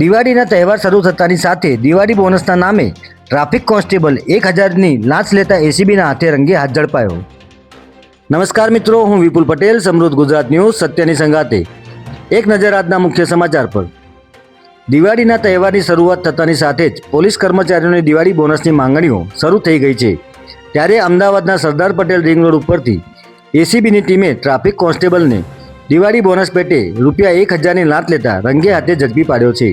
દિવાળીના તહેવાર શરૂ થતાની સાથે દિવાળી બોનસના નામે ટ્રાફિક કોન્સ્ટેબલ એક હજારની લાંચ લેતા એસીબીના હાથે રંગે હાથ ઝડપાયો. નમસ્કાર મિત્રો, હું વિપુલ પટેલ, સમૃદ્ધ ગુજરાત ન્યૂઝ, સત્યની સંગાતે એક નજર આજના મુખ્ય સમાચાર પર. દિવાળીના તહેવારની શરૂઆત થતાની સાથે જ પોલીસ કર્મચારીઓની દિવાળી બોનસની માંગણીઓ શરૂ થઈ ગઈ છે. ત્યારે અમદાવાદના સરદાર પટેલ રિંગ રોડ ઉપરથી એસીબીની ટીમે ટ્રાફિક કોન્સ્ટેબલને દિવાળી બોનસ પેટે રૂપિયા એક હજારની લાંચ લેતા રંગે હાથે ઝડપી પાડ્યો છે.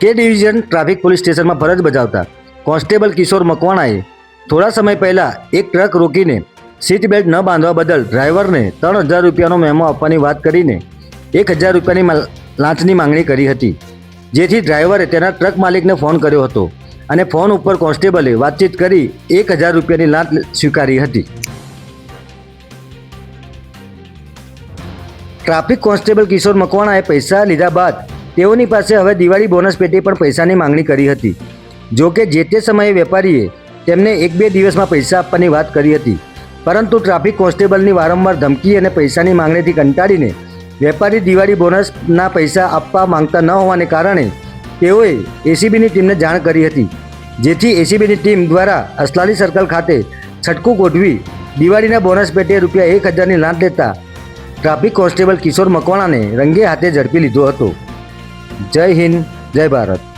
કે ડિવિઝન ટ્રાફિક પોલીસ સ્ટેશનમાં ફરજ બજાવતા કોન્સ્ટેબલ કિશોર મકવાણાએ થોડા સમય પહેલાં એક ટ્રક રોકીને સીટ બેલ્ટ ન બાંધવા બદલ ડ્રાઈવરને ત્રણ હજાર રૂપિયાનો મેમો આપવાની વાત કરીને એક હજાર રૂપિયાની લાંચની માંગણી કરી હતી. જેથી ડ્રાઈવરે તેના ટ્રક માલિકને ફોન કર્યો હતો અને ફોન ઉપર કોન્સ્ટેબલે વાતચીત કરી એક હજાર રૂપિયાની લાંચ સ્વીકારી હતી. ટ્રાફિક કોન્સ્ટેબલ કિશોર મકવાણાએ પૈસા લીધા બાદ તેઓની પાસે હવે દિવાળી બોનસ પેટે પણ પૈસાની માંગણી કરી હતી. જો કે જે તે સમયે વેપારીએ તેમને એક બે દિવસમાં પૈસા આપવાની વાત કરી હતી. પરંતુ ટ્રાફિક કોન્સ્ટેબલની વારંવાર ધમકી અને પૈસાની માંગણીથી કંટાળીને વેપારી દિવાળી બોનસના પૈસા આપવા માંગતા ન હોવાને કારણે તેઓએ એસીબીની ટીમને જાણ કરી હતી. જેથી એસીબીની ટીમ દ્વારા અસલાલી સર્કલ ખાતે છટકું ગોઠવી દિવાળીના બોનસ પેટે રૂપિયા એક હજારની લાંચ લેતા ટ્રાફિક કોન્સ્ટેબલ કિશોર મકવાણાને રંગે હાથે ઝડપી લીધો હતો. જય હિન્દ જય ભારત.